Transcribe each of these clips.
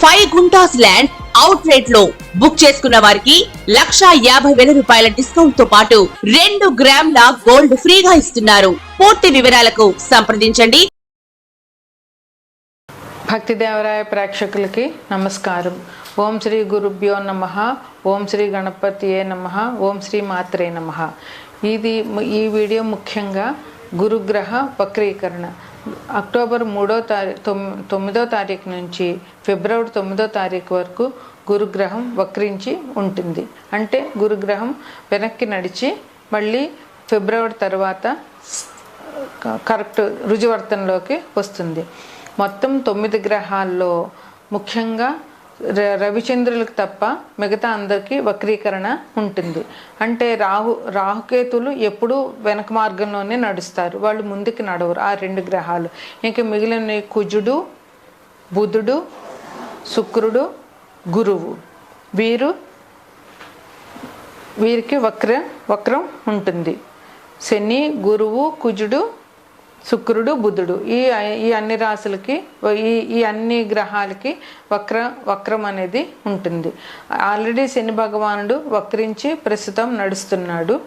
Five guntas land out రేట్లో book చేసుకున్న వారికి లక్షా యాభై వేల రూపాయల డిస్కౌంట్తో పాటు రెండు గ్రాముల గోల్డ్ ఫ్రీగా ఇస్తున్నారు. పూర్తి వివరాలకు సంప్రదించండి. భక్తి దేవరాయ ప్రేక్షకులకి నమస్కారం. ఓం శ్రీ గురుభ్యో నమ. ఓం శ్రీ గణపతియే నమ. ఓం శ్రీ మాత్రే నమ. ఇది ఈ వీడియో ముఖ్యంగా గురుగ్రహ వక్రీకరణ. అక్టోబర్ మూడో తారీ తొమ్మిదో తారీఖు నుంచి ఫిబ్రవరి తొమ్మిదో తారీఖు వరకు గురుగ్రహం వక్రించి ఉంటుంది. అంటే గురుగ్రహం వెనక్కి నడిచి మళ్ళీ ఫిబ్రవరి తర్వాత కరెక్ట్ రుజువర్తనలోకి వస్తుంది. మొత్తం తొమ్మిది గ్రహాల్లో ముఖ్యంగా రవిచంద్రులకు తప్ప మిగతా అందరికీ వక్రీకరణ ఉంటుంది. అంటే రాహు రాహుకేతులు ఎప్పుడూ వెనక మార్గంలోనే నడుస్తారు. వాళ్ళు ముందుకు నడవరు ఆ రెండు గ్రహాలు. ఇంకా మిగిలిన కుజుడు బుధుడు శుక్రుడు గురువు. వీరు వీరికి వక్ర వక్రం ఉంటుంది. శని గురువు కుజుడు శుక్రుడు బుధుడు. ఈ ఈ అన్ని రాశులకి ఈ ఈ అన్ని గ్రహాలకి వక్ర వక్రం అనేది ఉంటుంది. ఆల్రెడీ శని భగవానుడు వక్రించి ప్రస్తుతం నడుస్తున్నాడు.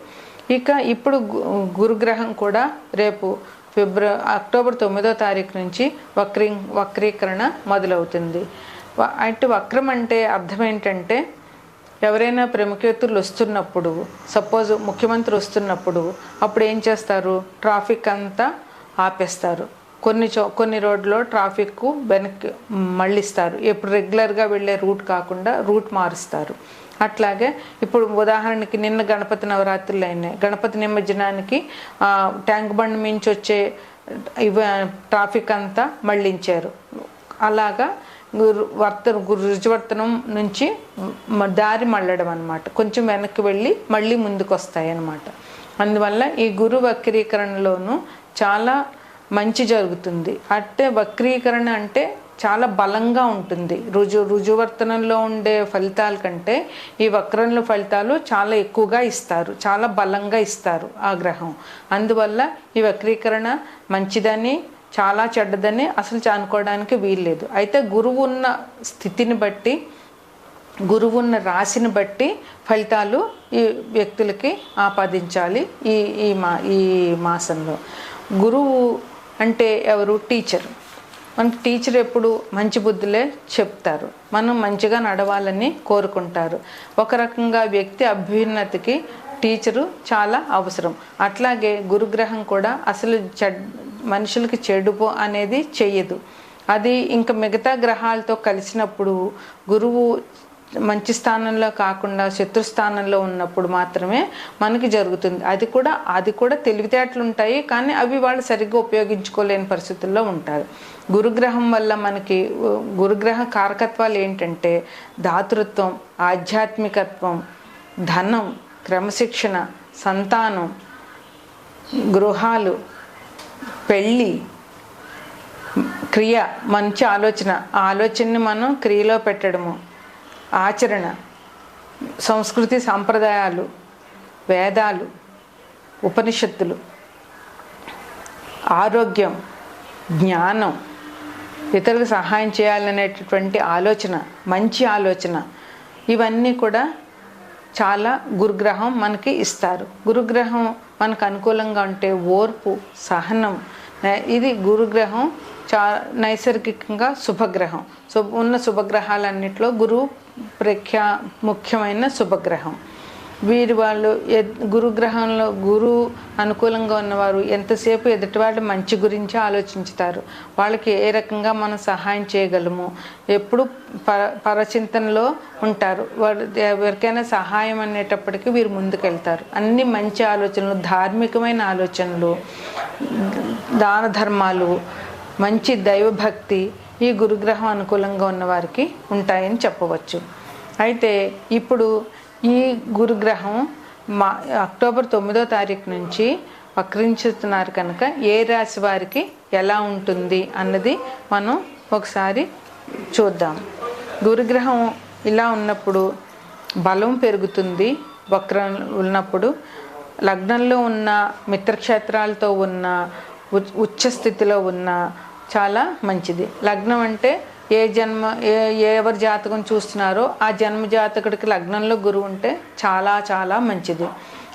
ఇక ఇప్పుడు గు- గురుగ్రహం కూడా రేపు ఫిబ్రవరి అక్టోబర్ తొమ్మిదో తారీఖు నుంచి వక్రీ వక్రీకరణ మొదలవుతుంది. అటు వక్రం అంటే అర్థం ఏంటంటే ఎవరైనా ప్రముఖేతులు వస్తున్నప్పుడు సపోజ్ ముఖ్యమంత్రి వస్తున్నప్పుడు అప్పుడు ఏం చేస్తారు? ట్రాఫిక్ అంతా ఆపేస్తారు. కొన్ని చో కొన్ని రోడ్లో ట్రాఫిక్ వెనక్కి మళ్ళిస్తారు. ఎప్పుడు రెగ్యులర్గా వెళ్ళే రూట్ కాకుండా రూట్ మారుస్తారు. అట్లాగే ఇప్పుడు ఉదాహరణకి నిన్న గణపతి నవరాత్రులు అయినాయి. గణపతి నిమజ్జనానికి ట్యాంక్ బండ్ మించి వచ్చే ఇవ ట్రాఫిక్ అంతా మళ్ళించారు. అలాగా గురు వర్త రుజువర్తనం నుంచి దారి మళ్ళడం అనమాట కొంచెం వెనక్కి వెళ్ళి మళ్ళీ ముందుకు వస్తాయి అన్నమాట అందువల్ల ఈ గురు వక్రీకరణలోనూ చాలా మంచి జరుగుతుంది. అంటే వక్రీకరణ అంటే చాలా బలంగా ఉంటుంది. రుజు రుజువర్తనంలో ఉండే ఫలితాల కంటే ఈ వక్రంలో ఫలితాలు చాలా ఎక్కువగా ఇస్తారు. చాలా బలంగా ఇస్తారు ఆ గ్రహం. అందువల్ల ఈ వక్రీకరణ మంచిదని చాలా చెడ్డదని అసలు అనుకోవడానికి వీల్లేదు. అయితే గురువు ఉన్న స్థితిని బట్టి గురువు ఉన్న రాశిని బట్టి ఫలితాలు ఈ వ్యక్తులకి ఆపాదించాలి ఈ ఈ మా ఈ మాసంలో. గురువు అంటే ఎవరు? టీచర్. మన టీచర్ ఎప్పుడు మంచి బుద్ధులే చెప్తారు. మనం మంచిగా నడవాలని కోరుకుంటారు. ఒక రకంగా వ్యక్తి అభ్యున్నతికి టీచరు చాలా అవసరం. అట్లాగే గురుగ్రహం కూడా అసలు చెడ్ మనుషులకి చెడుపు అనేది చెయ్యదు. అది ఇంకా మిగతా గ్రహాలతో కలిసినప్పుడు గురువు మంచి స్థానంలో కాకుండా శత్రు స్థానంలో ఉన్నప్పుడు మాత్రమే మనకి జరుగుతుంది. అది కూడా అది కూడా తెలివితేటలు ఉంటాయి కానీ అవి వాళ్ళు సరిగ్గా ఉపయోగించుకోలేని పరిస్థితుల్లో ఉంటారు. గురుగ్రహం వల్ల మనకి గురుగ్రహ కారకత్వాలు ఏంటంటే దాతృత్వం ఆధ్యాత్మికత్వం ధనం క్రమశిక్షణ సంతానం గృహాలు పెళ్ళి క్రియ మంచి ఆలోచన. ఆ ఆలోచనని మనం క్రియలో పెట్టడము. ఆచరణ సంస్కృతి సాంప్రదాయాలు వేదాలు ఉపనిషత్తులు ఆరోగ్యం జ్ఞానం ఇతరులకు సహాయం చేయాలనేటటువంటి ఆలోచన మంచి ఆలోచన ఇవన్నీ కూడా చాలా గురుగ్రహం మనకి ఇస్తారు. గురుగ్రహం మనకు అనుకూలంగా ఉంటే ఓర్పు సహనం ఇది గురుగ్రహం చా నైసర్గికంగా శుభగ్రహం. సో ఉన్న శుభగ్రహాలన్నింటిలో గురువు ప్రఖ్యా ముఖ్యమైన శుభగ్రహం. వీరి వాళ్ళు గురుగ్రహంలో గురు అనుకూలంగా ఉన్నవారు ఎంతసేపు ఎదుటివాళ్ళు మంచి గురించి ఆలోచించుతారు. వాళ్ళకి ఏ రకంగా మనం సహాయం చేయగలము? ఎప్పుడు పర పరచింతనలో ఉంటారు. వాళ్ళు ఎవరికైనా సహాయం అనేటప్పటికీ వీరు ముందుకెళ్తారు. అన్ని మంచి ఆలోచనలు ధార్మికమైన ఆలోచనలు దాన ధర్మాలు మంచి దైవభక్తి ఈ గురుగ్రహం అనుకూలంగా ఉన్న వారికి ఉంటాయని చెప్పవచ్చు. అయితే ఇప్పుడు ఈ గురుగ్రహం మా అక్టోబర్ తొమ్మిదో తారీఖు నుంచి వక్రించుతున్నారు కనుక ఏ రాశి వారికి ఎలా ఉంటుంది అన్నది మనం ఒకసారి చూద్దాం. గురుగ్రహం ఇలా ఉన్నప్పుడు బలం పెరుగుతుంది వక్రం ఉన్నప్పుడు లగ్నంలో ఉన్న మిత్రక్షేత్రాలతో ఉన్న ఉ- ఉచ్చ స్థితిలో ఉన్న చాలా మంచిది. లగ్నం అంటే ఏ జన్మ ఏ ఏ ఎవరి జాతకం చూస్తున్నారో ఆ జన్మ జాతకుడికి లగ్నంలో గురువు ఉంటే చాలా చాలా మంచిది.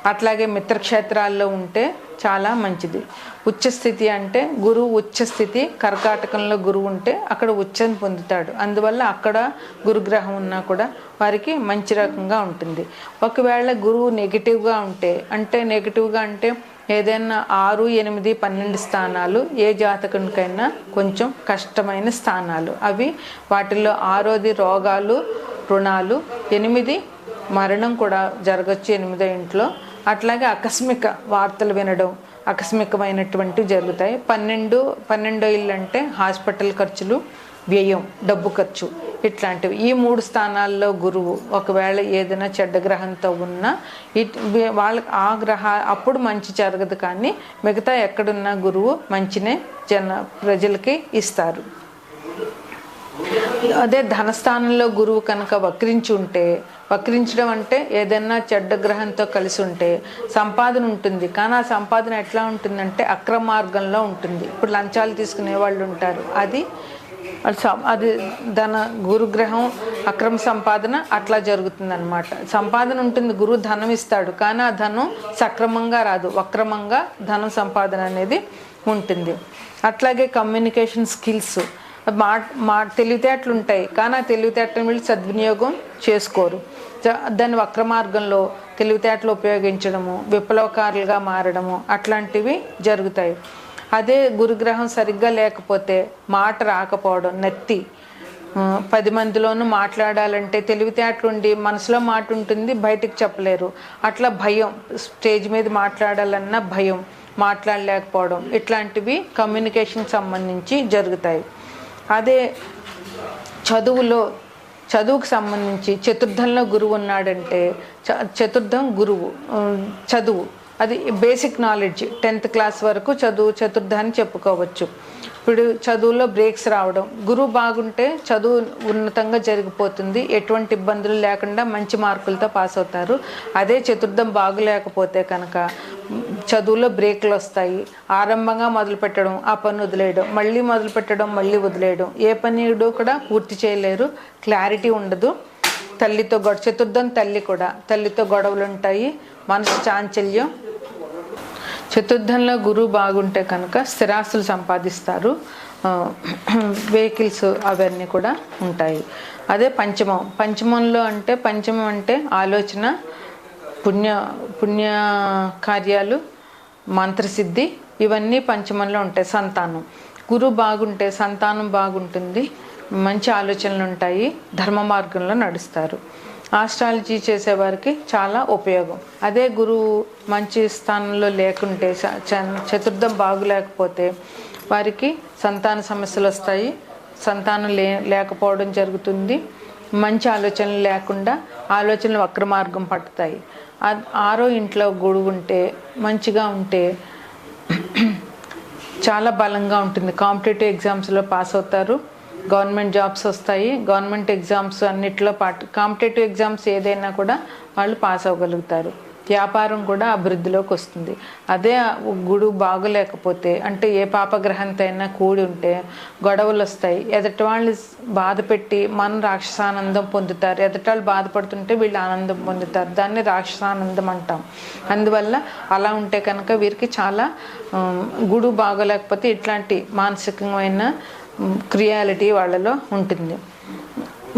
అట్లాగే మిత్రక్షేత్రాల్లో ఉంటే చాలా మంచిది. ఉచ్చస్థితి అంటే గురువు ఉచ్చస్థితి కర్కాటకంలో గురువు ఉంటే అక్కడ ఉచ్చం పొందుతాడు. అందువల్ల అక్కడ గురుగ్రహం ఉన్నా కూడా వారికి మంచి రకంగా ఉంటుంది. ఒకవేళ గురువు నెగిటివ్గా ఉంటే అంటే నెగిటివ్గా అంటే ఏదైనా ఆరు ఎనిమిది పన్నెండు స్థానాలు ఏ జాతకునికైనా కొంచెం కష్టమైన స్థానాలు. అవి వాటిల్లో ఆరోది రోగాలు రుణాలు ఎనిమిది మరణం కూడా జరగచ్చు ఎనిమిదో ఇంట్లో. అట్లాగే ఆకస్మిక వార్తలు వినడం ఆకస్మికమైనటువంటివి జరుగుతాయి. పన్నెండు పన్నెండో ఇల్లు అంటే హాస్పిటల్ ఖర్చులు వ్యయం డబ్బు ఖర్చు ఇట్లాంటివి. ఈ మూడు స్థానాల్లో గురువు ఒకవేళ ఏదైనా చెడ్డ గ్రహంతో ఉన్నా ఇట్ వాళ్ళ ఆ గ్రహ అప్పుడు మంచి జరగదు కానీ మిగతా ఎక్కడున్నా గురువు మంచినే జన ప్రజలకి ఇస్తారు. అదే ధనస్థానంలో గురువు కనుక వక్రించి ఉంటే వక్రించడం అంటే ఏదైనా చెడ్డ గ్రహంతో కలిసి ఉంటే సంపాదన ఉంటుంది. కానీ ఆ సంపాదన ఎట్లా ఉంటుందంటే అక్రమ మార్గంలో ఉంటుంది. ఇప్పుడు లంచాలు తీసుకునే వాళ్ళు ఉంటారు. అది అది అది ధన గురుగ్రహం అక్రమ సంపాదన అట్లా జరుగుతుందనమాట సంపాదన ఉంటుంది గురువు ధనం ఇస్తాడు కానీ ఆ ధనం సక్రమంగా రాదు. వక్రమంగా ధనం సంపాదన అనేది ఉంటుంది. అట్లాగే కమ్యూనికేషన్ స్కిల్స్ మా మా తెలివితేటలు ఉంటాయి కానీ ఆ తెలివితేటలను వీళ్ళు సద్వినియోగం చేసుకోరు. దాన్ని వక్ర మార్గంలో తెలివితేటలు ఉపయోగించడము విప్లవకారులుగా మారడము అట్లాంటివి జరుగుతాయి. అదే గురుగ్రహం సరిగ్గా లేకపోతే మాట రాకపోవడం నెత్తి. పది మందిలోనూ మాట్లాడాలంటే తెలివితేటలుండి మనసులో మాట ఉంటుంది బయటకు చెప్పలేరు. అట్లా భయం స్టేజ్ మీద మాట్లాడాలన్న భయం మాట్లాడలేకపోవడం. ఇట్లాంటివి కమ్యూనికేషన్ సంబంధించి జరుగుతాయి. అదే చదువులో చదువుకు సంబంధించి చతుర్థంలో గురువు ఉన్నాడంటే చ- చతుర్థం గురువు చదువు. అది బేసిక్ నాలెడ్జ్ టెన్త్ క్లాస్ వరకు చదువు చతుర్థాన్ని చెప్పుకోవచ్చు. ఇప్పుడు చదువులో బ్రేక్స్ రావడం గురువు బాగుంటే చదువు ఉన్నతంగా జరిగిపోతుంది ఎటువంటి ఇబ్బందులు లేకుండా మంచి మార్కులతో పాస్ అవుతారు. అదే చతుర్థం బాగులేకపోతే కనుక చదువులో బ్రేక్లు వస్తాయి. ఆరంభంగా మొదలు పెట్టడం ఆ పని వదిలేయడం మళ్ళీ మొదలు పెట్టడం మళ్ళీ వదిలేయడం. ఏ పని కూడా పూర్తి చేయలేరు క్లారిటీ ఉండదు. తల్లితో గొడవ చతుర్థం తల్లి కూడా తల్లితో గొడవలు ఉంటాయి మనసు చాంచల్యం చతుర్థంలో గురువు బాగుంటే కనుక స్థిరాస్తులు సంపాదిస్తారు. వెహికల్స్ అవన్నీ కూడా ఉంటాయి. అదే పంచమం. పంచమంలో అంటే పంచమం అంటే ఆలోచన పుణ్య పుణ్య కార్యాలు మంత్రసిద్ధి ఇవన్నీ పంచమంలో ఉంటాయి. సంతానం. గురువు బాగుంటే సంతానం బాగుంటుంది. మంచి ఆలోచనలు ఉంటాయి. ధర్మ మార్గంలో నడుస్తారు. ఆస్ట్రాలజీ చేసేవారికి చాలా ఉపయోగం. అదే గురువు మంచి స్థానంలో లేకుంటే చ- చ- చతుర్థం బాగులేకపోతే వారికి సంతాన సమస్యలు వస్తాయి. సంతానం లే లేకపోవడం జరుగుతుంది. మంచి ఆలోచనలు లేకుండా ఆలోచనలు వక్ర మార్గం పట్టుతాయి ఆరో ఇంట్లో గొడుగు ఉంటే మంచిగా ఉంటే చాలా బలంగా ఉంటుంది. కాంపిటేటివ్ ఎగ్జామ్స్లో పాస్ అవుతారు. గవర్నమెంట్ జాబ్స్ వస్తాయి. గవర్నమెంట్ ఎగ్జామ్స్ అన్నిట్లో పాటు కాంపిటేటివ్ ఎగ్జామ్స్ ఏదైనా కూడా వాళ్ళు పాస్ అవ్వగలుగుతారు. వ్యాపారం కూడా అభివృద్ధిలోకి వస్తుంది. అదే గుడు బాగలేకపోతే అంటే ఏ పాపగ్రహంతో అయినా కూడి ఉంటే గొడవలు వస్తాయి. ఎదటి వాళ్ళు బాధ పెట్టి మనం రాక్షసానందం పొందుతారు. ఎదటి వాళ్ళు బాధపడుతుంటే వీళ్ళు ఆనందం పొందుతారు. దాన్ని రాక్షసానందం అంటాం. అందువల్ల అలా ఉంటే కనుక వీరికి చాలా గుడు బాగోలేకపోతే ఇట్లాంటి మానసికమైన క్రియాలిటీ వాళ్ళలో ఉంటుంది.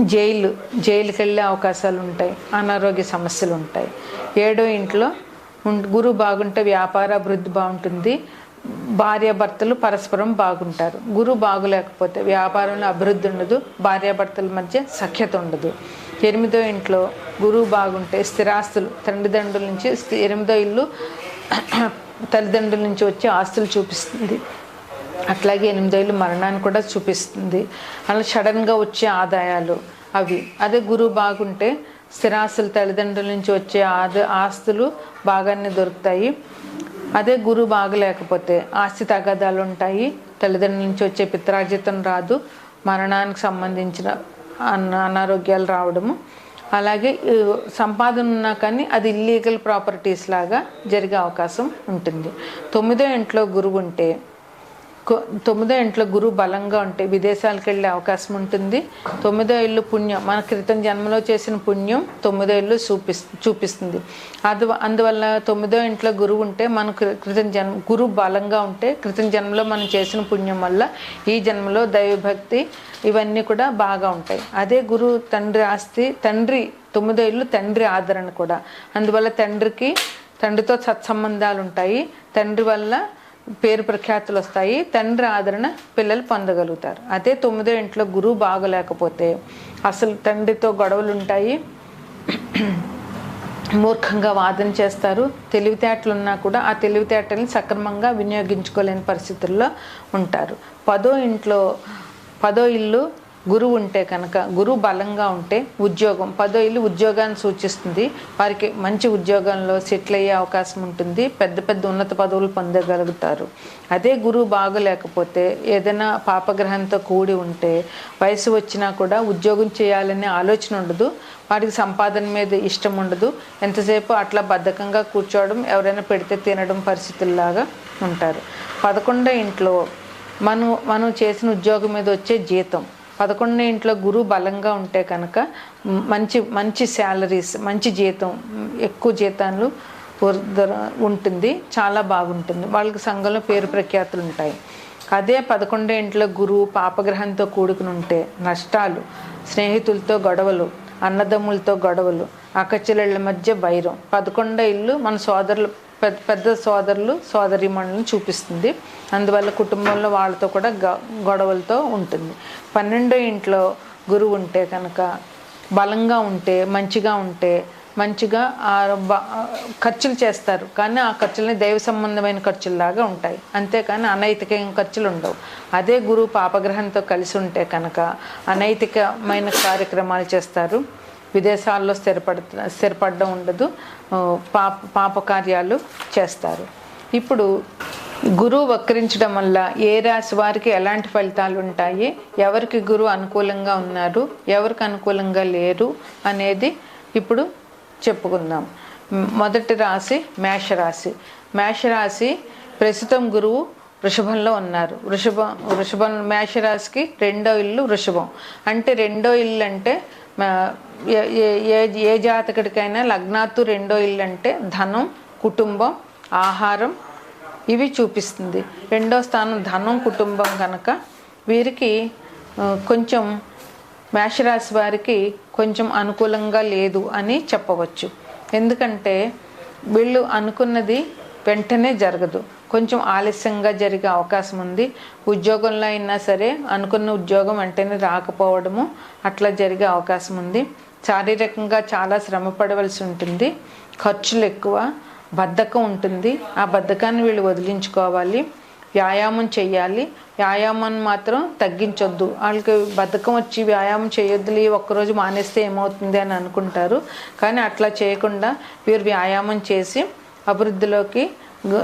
జైలు జైలుకి వెళ్ళే అవకాశాలు ఉంటాయి అనారోగ్య సమస్యలు ఉంటాయి ఏడో ఇంట్లో ఉం- గురువు బాగుంటే వ్యాపార అభివృద్ధి బాగుంటుంది. భార్యాభర్తలు పరస్పరం బాగుంటారు. గురువు బాగులేకపోతే వ్యాపారంలో అభివృద్ధి ఉండదు భార్యాభర్తల మధ్య సఖ్యత ఉండదు. ఎనిమిదో ఇంట్లో గురువు బాగుంటే స్థిరాస్తులు తల్లిదండ్రుల నుంచి ఎనిమిదో ఇల్లు తల్లిదండ్రుల నుంచి వచ్చే ఆస్తులు చూపిస్తుంది. అట్లాగే ఎనిమిదేళ్ళు మరణాన్ని కూడా చూపిస్తుంది. అలా సడన్గా వచ్చే ఆదాయాలు అవి. అదే గురువు బాగుంటే స్థిరాస్తులు తల్లిదండ్రుల నుంచి వచ్చే ఆద ఆస్తులు బాగానే దొరుకుతాయి. అదే గురువు బాగలేకపోతే ఆస్తి తగాదాలు ఉంటాయి. తల్లిదండ్రుల నుంచి వచ్చే పిత్రార్జితం రాదు. మరణానికి సంబంధించిన అనారోగ్యాలు రావడము. అలాగే సంపాదన ఉన్నా కానీ అది ఇల్లీగల్ ప్రాపర్టీస్ లాగా జరిగే అవకాశం ఉంటుంది. తొమ్మిదో ఇంట్లో గురువు ఉంటే తొమ్మిదో ఇంట్లో గురువు బలంగా ఉంటే విదేశాలకు వెళ్ళే అవకాశం ఉంటుంది. తొమ్మిదో ఇల్లు పుణ్యం. మన క్రితం జన్మలో చేసిన పుణ్యం తొమ్మిదో ఇల్లు చూపిస్ చూపిస్తుంది. అది అందువల్ల తొమ్మిదో ఇంట్లో గురువు ఉంటే మన క్రితం జన్మ గురువు బలంగా ఉంటే క్రితం జన్మలో మనం చేసిన పుణ్యం వల్ల ఈ జన్మలో దైవభక్తి ఇవన్నీ కూడా బాగా ఉంటాయి. అదే గురువు తండ్రి ఆస్తి తండ్రి తొమ్మిదో ఇల్లు తండ్రి ఆదరణ కూడా. అందువల్ల తండ్రికి తండ్రితో సత్సంబంధాలు ఉంటాయి తండ్రి వల్ల పేరు ప్రఖ్యాతులు వస్తాయి. తండ్రి ఆదరణ పిల్లలు పొందగలుగుతారు. అదే తొమ్మిదో ఇంట్లో గురువు బాగలేకపోతే అసలు తండ్రితో గొడవలు ఉంటాయి మూర్ఖంగా వాదన చేస్తారు. తెలివితేటలు ఉన్నా కూడా ఆ తెలివితేటల్ని సక్రమంగా వినియోగించుకోలేని పరిస్థితుల్లో ఉంటారు. పదో ఇంట్లో పదో ఇల్లు గురువు ఉంటే కనుక గురువు బలంగా ఉంటే ఉద్యోగం పదో ఇల్లు ఉద్యోగాన్ని సూచిస్తుంది. వారికి మంచి ఉద్యోగంలో సెటిల్ అయ్యే అవకాశం ఉంటుంది. పెద్ద పెద్ద ఉన్నత పదవులు పొందగలుగుతారు. అదే గురువు బాగలేకపోతే ఏదైనా పాపగ్రహంతో కూడి ఉంటే వయసు వచ్చినా కూడా ఉద్యోగం చేయాలనే ఆలోచన ఉండదు. వారికి సంపాదన మీద ఇష్టం ఉండదు. ఎంతసేపు అట్లా బద్ధకంగా కూర్చోవడం ఎవరైనా పెడితే తినడం పరిస్థితుల్లాగా ఉంటారు. పదకొండో ఇంట్లో మనం మనం చేసిన ఉద్యోగం మీద వచ్చే జీతం. పదకొండో ఇంట్లో గురువు బలంగా ఉంటే కనుక మంచి మంచి శాలరీస్ మంచి జీతం ఎక్కువ జీతాలు ఉంటుంది. చాలా బాగుంటుంది. వాళ్ళకి సంఘంలో పేరు ప్రఖ్యాతులు ఉంటాయి. అదే పదకొండో ఇంట్లో గురువు పాపగ్రహంతో కూడుకుని ఉంటే నష్టాలు స్నేహితులతో గొడవలు అన్నదమ్ములతో గొడవలు అక్కచెల్లెళ్ళ మధ్య వైరం పదకొండో ఇల్లు మన సోదరులు పెద్ద పెద్ద సోదరులు సోదరిమణులను చూపిస్తుంది. అందువల్ల కుటుంబంలో వాళ్ళతో కూడా గ- గొడవలతో ఉంటుంది. పన్నెండో ఇంట్లో గురువు ఉంటే కనుక బలంగా ఉంటే మంచిగా ఉంటే మంచిగా ఖర్చులు చేస్తారు. కానీ ఆ ఖర్చులని దైవ సంబంధమైన ఖర్చుల్లాగా ఉంటాయి. అంతేకాని అనైతిక ఖర్చులు ఉండవు. అదే గురువు పాపగ్రహంతో కలిసి ఉంటే కనుక అనైతికమైన కార్యక్రమాలు చేస్తారు. విదేశాల్లో స్థిరపడ స్థిరపడడం ఉండదు. పాప పాపకార్యాలు చేస్తారు. ఇప్పుడు గురువు వక్రించడం వల్ల ఏ రాశి వారికి ఎలాంటి ఫలితాలు ఉంటాయి? ఎవరికి గురువు అనుకూలంగా ఉన్నారు? ఎవరికి అనుకూలంగా లేరు? అనేది ఇప్పుడు చెప్పుకుందాం. మొదటి రాశి మేషరాశి. మేషరాశి ప్రస్తుతం గురువు వృషభంలో ఉన్నారు. వృషభం వృషభం మేషరాశికి రెండో ఇల్లు వృషభం. అంటే రెండో ఇల్లు అంటే ఏ- ఏ- ఏ జాతకుడికైనా లగ్నాత్తు రెండో ఇల్లు అంటే ధనం కుటుంబం ఆహారం ఇవి చూపిస్తుంది. రెండో స్థానం ధనం కుటుంబం కనుక వీరికి కొంచెం మేషరాశి వారికి కొంచెం అనుకూలంగా లేదు అని చెప్పవచ్చు. ఎందుకంటే వీళ్ళు అనుకున్నది వెంటనే జరగదు. కొంచెం ఆలస్యంగా జరిగే అవకాశం ఉంది. ఉద్యోగంలో అయినా సరే అనుకున్న ఉద్యోగం వెంటనే రాకపోవడము అట్లా జరిగే అవకాశం ఉంది. శారీరకంగా చాలా శ్రమ పడవలసి ఉంటుంది. ఖర్చులు ఎక్కువ బద్ధకం ఉంటుంది. ఆ బద్ధకాన్ని వీళ్ళు వదిలించుకోవాలి. వ్యాయామం చేయాలి. వ్యాయామాన్ని మాత్రం తగ్గించొద్దు. వాళ్ళకి బద్ధకం వచ్చి వ్యాయామం చేయొద్దులే ఒక్కరోజు మానేస్తే ఏమవుతుంది అని అనుకుంటారు. కానీ అట్లా చేయకుండా వీరు వ్యాయామం చేసి అభివృద్ధిలోకి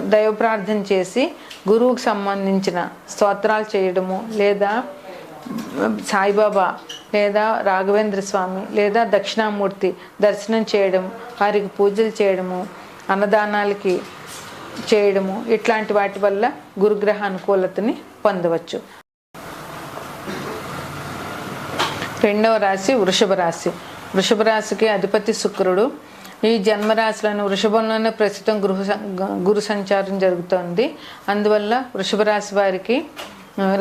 దైవ ప్రార్థన చేసి గురువుకు సంబంధించిన స్తోత్రాలు చేయడము లేదా సాయిబాబా లేదా రాఘవేంద్ర స్వామి లేదా దక్షిణామూర్తి దర్శనం చేయడం వారికి పూజలు చేయడము అన్నదానాలకి చేయడము ఇట్లాంటి వాటి వల్ల గురుగ్రహ అనుకూలతని పొందవచ్చు. రెండవ రాశి వృషభ రాశి. వృషభ రాశికి అధిపతి శుక్రుడు. ఈ జన్మరాశులను వృషభంలోనే ప్రస్తుతం గృహ గురు సంచారం జరుగుతోంది. అందువల్ల వృషభ రాశి వారికి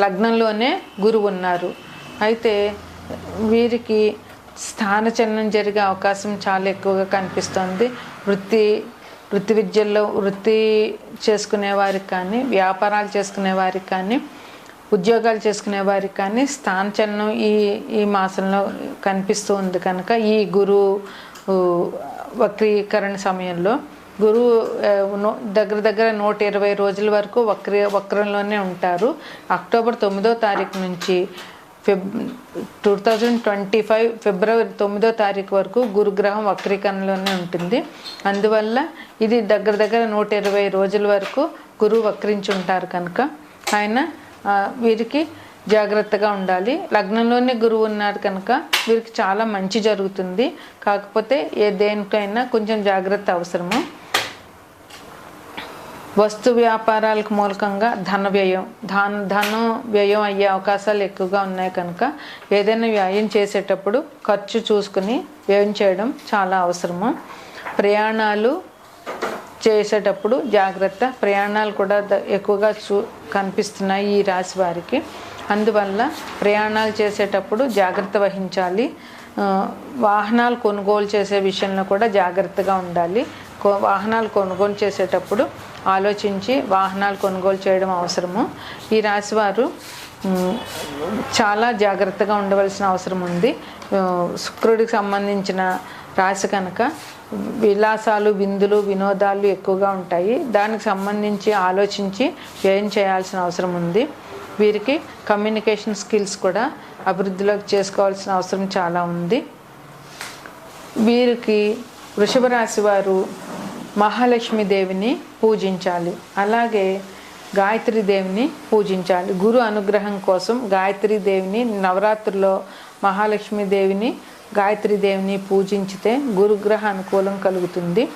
లగ్నంలోనే గురువు ఉన్నారు. అయితే వీరికి స్థానచలనం జరిగే అవకాశం చాలా ఎక్కువగా కనిపిస్తుంది. వృత్తి వృత్తి విద్యల్లో వృత్తి చేసుకునే వారికి కానీ వ్యాపారాలు చేసుకునే వారికి కానీ ఉద్యోగాలు చేసుకునే వారికి కానీ స్థానచలనం ఈ ఈ మాసంలో కనిపిస్తూ ఉంది. కనుక ఈ గురువు వక్రీకరణ సమయంలో గురువు నో- దగ్గర దగ్గర నూట ఇరవై రోజుల వరకు వక్ర వక్రంలోనే ఉంటారు. అక్టోబర్ తొమ్మిదో తారీఖు నుంచి Feb two thousand twenty five February తొమ్మిదో తారీఖు వరకు గురుగ్రహం వక్రీకరణలోనే ఉంటుంది. అందువల్ల ఇది దగ్గర దగ్గర నూట ఇరవై రోజుల వరకు గురువు వక్రించి ఉంటారు కనుక. ఆయన వీరికి జాగ్రత్తగా ఉండాలి. లగ్నంలోనే గురువు ఉన్నారు కనుక వీరికి చాలా మంచి జరుగుతుంది. కాకపోతే ఏ దేనికైనా కొంచెం జాగ్రత్త అవసరము. వస్తు వ్యాపారాలకు మూలకంగా ధన వ్యయం. ధన ధనం వ్యయం అయ్యే అవకాశాలు ఎక్కువగా ఉన్నాయి కనుక ఏదైనా వ్యయం చేసేటప్పుడు ఖర్చు చూసుకుని వ్యయం చేయడం చాలా అవసరము. ప్రయాణాలు చేసేటప్పుడు జాగ్రత్త. ప్రయాణాలు కూడా ఎక్కువగా చూ కనిపిస్తున్నాయి ఈ రాశి వారికి. అందువల్ల ప్రయాణాలు చేసేటప్పుడు జాగ్రత్త వహించాలి. వాహనాలు కొనుగోలు చేసే విషయంలో కూడా జాగ్రత్తగా ఉండాలి. వాహనాలు కొనుగోలు చేసేటప్పుడు ఆలోచించి వాహనాలు కొనుగోలు చేయడం అవసరము. ఈ రాశి వారు చాలా జాగ్రత్తగా ఉండవలసిన అవసరం ఉంది. శుక్రుడికి సంబంధించిన రాశి కనుక విలాసాలు విందులు వినోదాలు ఎక్కువగా ఉంటాయి. దానికి సంబంధించి ఆలోచించి వ్యయం చేయాల్సిన అవసరం ఉంది. వీరికి కమ్యూనికేషన్ స్కిల్స్ కూడా అభివృద్ధిలోకి చేసుకోవాల్సిన అవసరం చాలా ఉంది. వీరికి వృషభ రాశి వారు మహాలక్ష్మి దేవిని పూజించాలి. అలాగే గాయత్రి దేవిని పూజించాలి. గురు అనుగ్రహం కోసం గాయత్రి దేవిని నవరాత్రిలో మహాలక్ష్మి దేవిని గాయత్రి దేవిని పూజించితే గురుగ్రహ అనుకూలం కలుగుతుంది.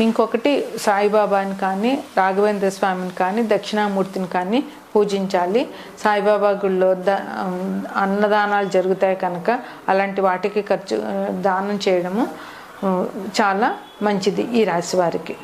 ఇంకొకటి సాయిబాబాని కానీ రాఘవేంద్ర స్వామిని కానీ దక్షిణామూర్తిని కానీ పూజించాలి. సాయిబాబా గుళ్ళో ద అన్నదానాలు జరుగుతాయి కనుక అలాంటి వాటికి ఖర్చు దానం చేయడము చాలా మంచిది ఈ రాశి వారికి.